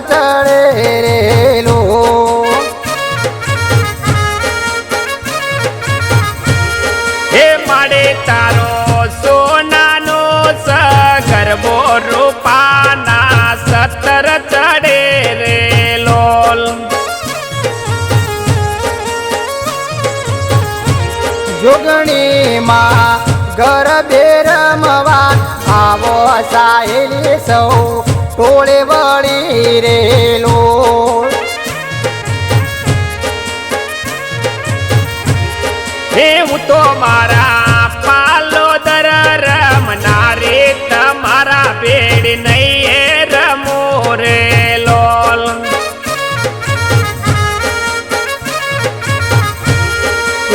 તળે રેલો હે માડે તારો સોનાનો સગરબો રૂપાના સતર ચડે રેલો જોગણીમાં ગરબે રમવા તો મારા પાલો દર રમનારે, તમારા પેડ નહીં રમો રે લોલ.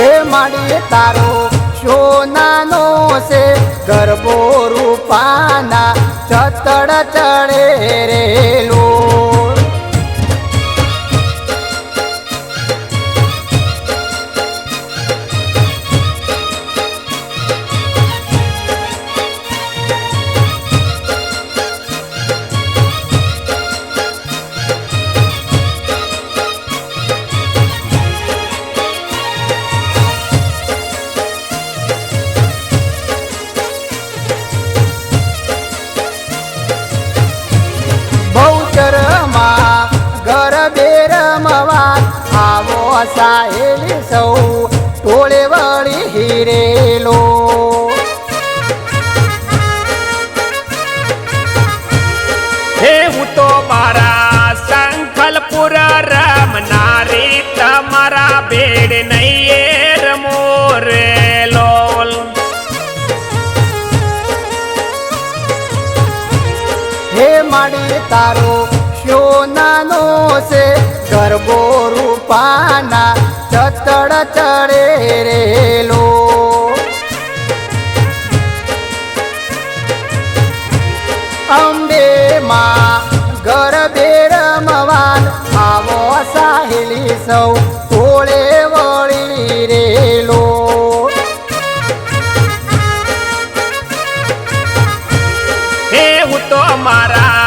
એ માડી તારો સોનાનો છે, ગરબો રૂપાના ચતડ ચડે રેલો સાહેલી સૌ ટોળે વળી હિરેલો. હે હું તો મારા સંખલપુર રમનારી તમારા ભેડ નહીં રમો રે લોલ. હે માડી તારો સોનાનો છે ગરબો રૂપાના ચતડ ચડે રેલો અંબે માં ગરબે રમવાન આવો સાહેલી સૌ ટોળે વળી રેલો હે હું તો મારા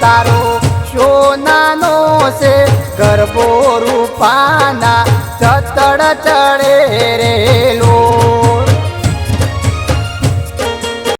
તારો સોનાનો છે ગરબો રૂપાના ચતડ ચડે રેલો